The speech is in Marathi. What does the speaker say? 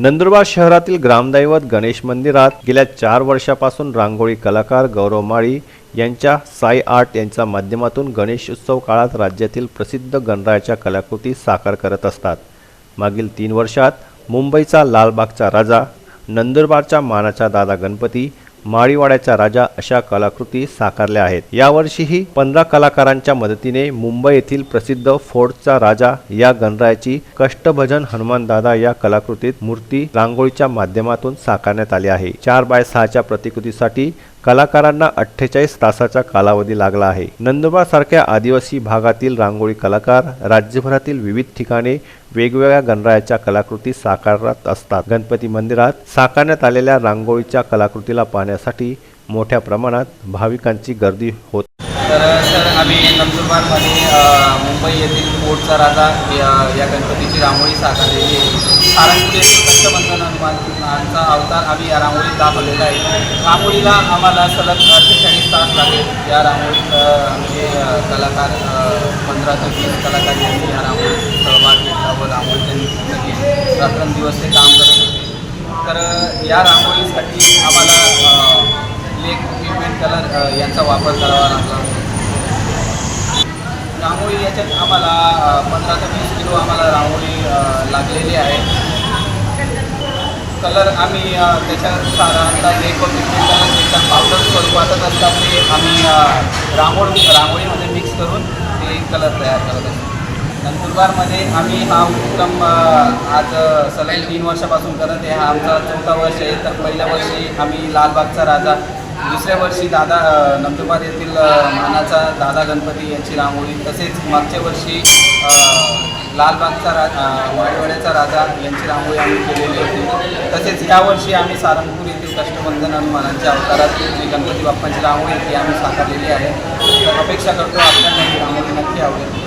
नंदुरबार शहरातील ग्रामदैवत गणेश मंदिरात गेल्या चार वर्षापासून रांगोळी कलाकार गौरव माळी यांच्या साई आर्ट यांच्या माध्यमातून गणेश उत्सव काळात राज्यातील प्रसिद्ध गणरायाच्या कलाकृती साकार करत असतात. मागील तीन वर्षात मुंबईचा लालबागचा राजा नंदुरबारच्या मानाचा दादा गणपती माळीवाड्याचा राजा अशा कलाकृती साकारल्या आहेत. यावर्षीही पंधरा कलाकारांच्या मदतीने मुंबई येथील प्रसिद्ध फोर्टचा राजा या गणरायाची कष्टभजन हनुमान दादा या कलाकृतीत मूर्ती रांगोळीच्या माध्यमातून साकारण्यात आली आहे. चार बाय सहाच्या प्रतिकृतीसाठी कलाकारांना अठ्ठेचाळीस तासाचा कालावधी लागला आहे. नंदुरबार सारख्या आदिवासी भागातील रांगोळी कलाकार राज्यभरातील विविध ठिकाणी वेगवेगळ्या गणरायाच्या कलाकृती साकारत असतात. गणपती मंदिरात साकारण्यात आलेल्या रांगोळीच्या कलाकृतीला पाहण्यासाठी मोठ्या प्रमाणात भाविकांची गर्दी होत तर सर आम्ही नंदुरबारमध्ये मुंबई येथील कोटचा राजा या या गणपतीची रांगोळी साकारलेली आहे. कारण ते पंचबंधन हनुमानचा अवतार आम्ही या रांगोळीत दाखवलेला आहे. रांगोळीला आम्हाला सलग अठ्ठेचाळीस तास लागेल. या रांगोळीत अ, आमचे कलाकार पंधरा ते वीस कलाकार यांनी या रांगोळीत सहभाग घेतला व रांगोळी त्यांनी पूर्ण केली. रात्रंदिवस ते काम करत होते. तर या रांगोळीसाठी आम्हाला अ, लेक पिगमेंट कलर यांचा वापर करावा लागला. रांगोळी याच्यात आम्हाला पंधरा ते वीस किलो आम्हाला रांगोळी लागलेली आहे. कलर आम्ही त्याच्या साधारणतः लेक व त्याच्या पावडर स्वरूपातच असतात ते आम्ही रांगोळ रांगोळी रांगोळीमध्ये मिक्स करून ते कलर तयार करत असतो नंदुरबारमध्ये आम्ही हा उपक्रम आज अ, सलग तीन वर्षापासून करत आहे. हा आमचा चौथा वर्ष आहे. तर पहिल्या वर्षी आम्ही लालबागचा राजा दुसऱ्या वर्षी दादा नंदुरबार येथील मानाचा दादा गणपती यांची रांगोळी. तसेच मागच्या वर्षी लालबागचा रा अ, राजा यांची रांगोळी आम्ही केलेली होती. तसेच यावर्षी आम्ही सारंगपूर येथील कष्टबंधन हनुमानांच्या अवतारात जी गणपती बाप्पांची रांगोळी ती आम्ही साकारलेली आहे. तर अपेक्षा करतो आपल्याला ही रांगोळी नक्की आवडेल.